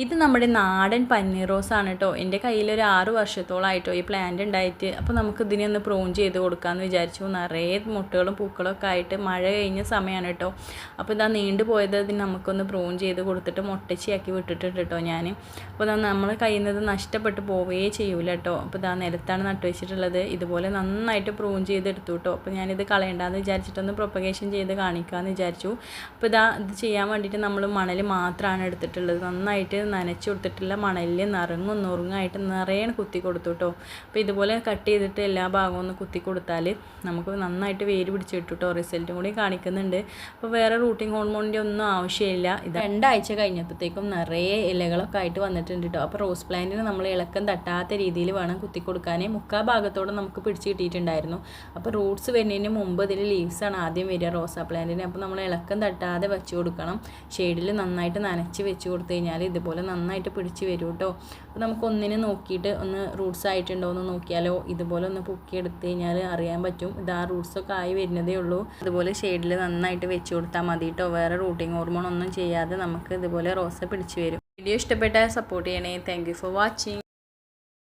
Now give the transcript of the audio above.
ഇത് നമ്മുടെ നാടൻ പന്നീർ ആണ് കേട്ടോ. എന്റെ കയ്യിൽ ഒരു ആറ് വർഷത്തോളമായിട്ടോ ഈ പ്ലാന്റ് ഉണ്ടായിട്ട്. അപ്പോൾ നമുക്ക് ഇതിനെ ഒന്ന് പ്രൂൺ ചെയ്ത് കൊടുക്കാമെന്ന് വിചാരിച്ചു. നിറയെ മുട്ടകളും പൂക്കളും ഒക്കെ ആയിട്ട് മഴ കഴിഞ്ഞ സമയമാണ് കേട്ടോ. അപ്പോൾ ഇതാ നീണ്ടു പോയത് ഇതിന് നമുക്കൊന്ന് പ്രൂൺ ചെയ്ത് കൊടുത്തിട്ട് മുട്ടച്ചിയാക്കി വിട്ടിട്ടുണ്ട് കേട്ടോ ഞാൻ. അപ്പോൾ ഇതാ നമ്മൾ കയ്യിൽ നിന്ന് നഷ്ടപ്പെട്ട് പോവുകയേ ചെയ്യൂല കേട്ടോ. അപ്പോൾ ഇതാ നിലത്താണ് നട്ടു വെച്ചിട്ടുള്ളത്. ഇതുപോലെ നന്നായിട്ട് പ്രൂൺ ചെയ്തെടുത്തു കേട്ടോ. അപ്പോൾ ഞാനിത് കളയണ്ടെന്ന് വിചാരിച്ചിട്ടൊന്ന് പ്രൊപ്പഗേഷൻ ചെയ്ത് കാണിക്കാമെന്ന് വിചാരിച്ചു. അപ്പോൾ ഇതാ ഇത് ചെയ്യാൻ വേണ്ടിയിട്ട് നമ്മൾ മണൽ മാത്രമാണ് എടുത്തിട്ടുള്ളത്. നന്നായിട്ട് നനച്ച് കൊടുത്തിട്ടില്ല മണലിൽ നിറങ്ങും നുറുങ്ങായിട്ട് നിറയെ കുത്തി കൊടുത്തു കേട്ടോ അപ്പോൾ ഇതുപോലെ കട്ട് ചെയ്തിട്ട് എല്ലാ ഭാഗവും ഒന്ന് കുത്തി കൊടുത്താൽ നമുക്ക് നന്നായിട്ട് വേര് പിടിച്ച് കിട്ടും കേട്ടോ റിസൾട്ടും കൂടി കാണിക്കുന്നുണ്ട്. അപ്പോൾ വേറെ റൂട്ടിംഗ് ഹോർമോണിന്റെ ഒന്നും ആവശ്യമില്ല. ഇത് രണ്ടാഴ്ച കഴിഞ്ഞപ്പോഴത്തേക്കും നിറയെ ഇലകളൊക്കെ ആയിട്ട് വന്നിട്ടുണ്ട് കേട്ടോ അപ്പോൾ റോസ് പ്ലാന്റിന് നമ്മൾ ഇളക്കം തട്ടാത്ത രീതിയിൽ വേണം കുത്തി കൊടുക്കാനേ. മുക്കാ ഭാഗത്തോടെ നമുക്ക് പിടിച്ച് കിട്ടിയിട്ടുണ്ടായിരുന്നു. അപ്പോൾ റൂട്ട്സ് വരുന്നതിന് മുമ്പ് ഇതിൽ ലീവ്സാണ് ആദ്യം വരിക റോസാ പ്ലാന്റിന് അപ്പോൾ നമ്മൾ ഇളക്കം തട്ടാതെ വെച്ച് കൊടുക്കണം. ഷെയ്ഡിൽ നന്നായിട്ട് നനച്ച് വെച്ച് കൊടുത്തു കഴിഞ്ഞാൽ ഇതുപോലെ നന്നായിട്ട് പിടിച്ച് വരും കേട്ടോ അപ്പോൾ നമുക്ക് ഒന്നിനെ നോക്കിയിട്ട് ഒന്ന് റൂട്ട്സ് ആയിട്ടുണ്ടോ എന്ന് നോക്കിയാലോ ഇതുപോലെ ഒന്ന് പൊക്കിയെടുത്ത് കഴിഞ്ഞാൽ അറിയാൻ പറ്റും. ഇത് ആ റൂട്ട്സൊക്കെ ആയി വരുന്നതേ ഉള്ളൂ. അതുപോലെ ഷെയ്ഡിൽ നന്നായിട്ട് വെച്ച് കൊടുത്താൽ മതി കേട്ടോ വേറെ റൂട്ടിങ് ഹോർമോൺ ഒന്നും ചെയ്യാതെ നമുക്ക് ഇതുപോലെ റോസ പിടിച്ച് വരും. വീഡിയോ ഇഷ്ടപ്പെട്ടാൽ സപ്പോർട്ട് ചെയ്യണേ. Thank for watching